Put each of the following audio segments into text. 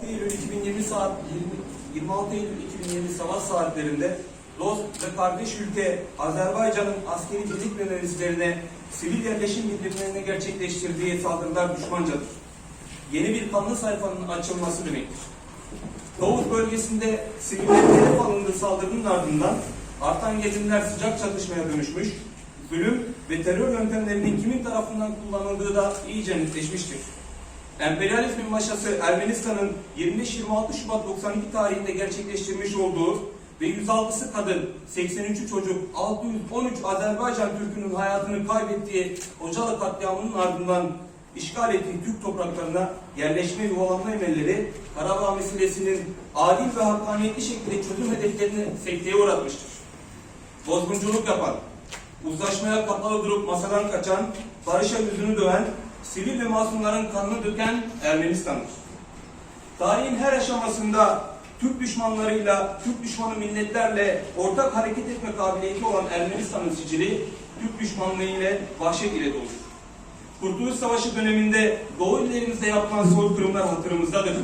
26 Eylül 2020 saat 20 26 Eylül 2020 sabah saatlerinde dost ve kardeş ülke Azerbaycan'ın askeri birlik ve sivil yerleşim birimlerine gerçekleştirdiği saldırılar düşmancadır. Yeni bir kanlı sayfanın açılması demektir. Doğu bölgesinde sivillerin hedef alındığı saldırının ardından artan gerilimler sıcak çatışmaya dönüşmüş, zulüm ve terör yöntemlerinin kimin tarafından kullanıldığı da iyice netleşmiştir. Emperyalizmin maşası Ermenistan'ın 25-26 Şubat 92 tarihinde gerçekleştirmiş olduğu ve 106'sı kadın, 83'ü çocuk, 613 Azerbaycan Türk'ünün hayatını kaybettiği Ocalı katliamının ardından işgal ettiği Türk topraklarına yerleşme yuvalanma emelleri Karabağ meselesinin adil ve hakkaniyetli şekilde çözüm hedeflerini sekteye uğratmıştır. Bozgunculuk yapan, uzlaşmaya kapalı durup masadan kaçan, barışa yüzünü döven, sivil ve masumların kanını döken Ermenistan'dır. Tarihin her aşamasında Türk düşmanlarıyla, Türk düşmanı milletlerle ortak hareket etme kabiliyeti olan Ermenistan'ın sicili, Türk düşmanlığı ile vahşet ile doludur. Kurtuluş Savaşı döneminde Doğu illerimizde yapılan soykırımlar hatırımızdadır.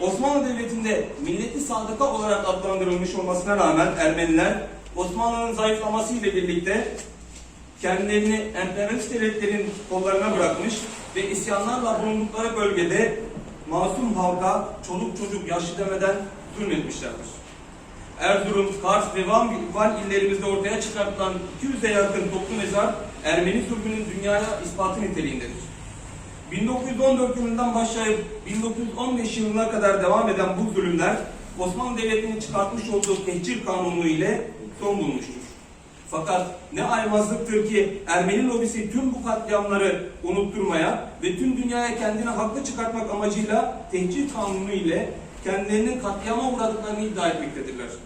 Osmanlı Devleti'nde milleti sadıka olarak adlandırılmış olmasına rağmen Ermeniler Osmanlı'nın zayıflaması ile birlikte kendilerini emperyalist devletlerin kollarına bırakmış ve isyanlarla bulundukları bölgede masum halka çoluk çocuk yaşlı demeden zulmetmişlerdir. Erzurum, Kars ve Van, Van illerimizde ortaya çıkartılan 200'e yakın toplu mezar Ermeni zulmünün dünyaya ispatı niteliğindedir. 1914 yılından başlayıp 1915 yılına kadar devam eden bu zulümler Osmanlı Devleti'nin çıkartmış olduğu tehcir kanunu ile son bulmuştur. Fakat ne aymazlıktır ki Ermeni lobisi tüm bu katliamları unutturmaya ve tüm dünyaya kendini haklı çıkartmak amacıyla tehcir kanunu ile kendilerinin katliama uğradıklarını iddia etmektedirler.